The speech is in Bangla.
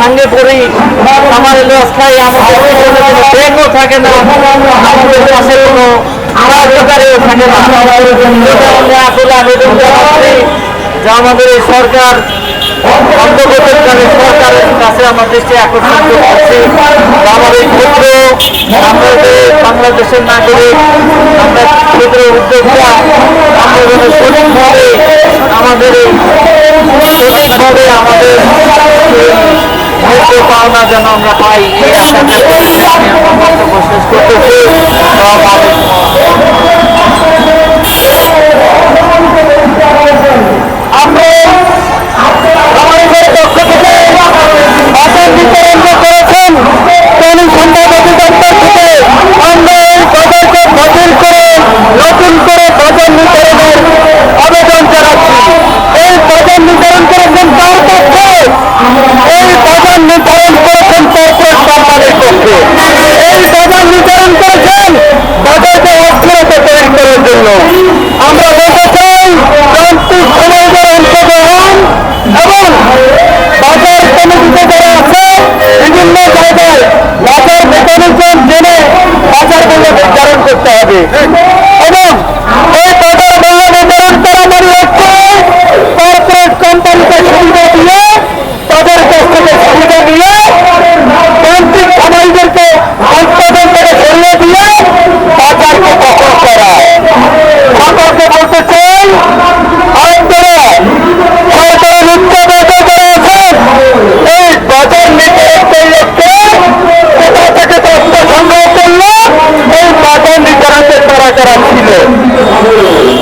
ভাঙ্গে পড়ি। আমার আমাদের কোনো ব্যাগও থাকে না আমাদের পাশে কোনো আমার দোকানেও থাকে না। আমরা আসলে যে আমাদের এই সরকার সরকারের কাছে আমার আকর্ষণ করছে আমাদের ক্ষুদ্র আমরা যে বাংলাদেশের নাগরিক আমরা আমরা সঠিকভাবে, আমাদের আমাদের ন্যায্য যেন আমরা পাই। আবেদন জানাচ্ছি। এই বাজার নির্ধারণ করেছেন তার পক্ষে? এই পক্ষে এই বাজার নির্ধারণ করেছেন। বাজারকে অস্থিরতা তৈরি করার জন্য। আমরা বলতে চাই প্রান্তিক সমাজের অংশগ্রহণ এবং বাজার কমিটিতে যারা আছে, বিভিন্ন জায়গায় বাজার মেকানিজম জেনে বাজারগুলো নির্ধারণ করতে হবে। ছিল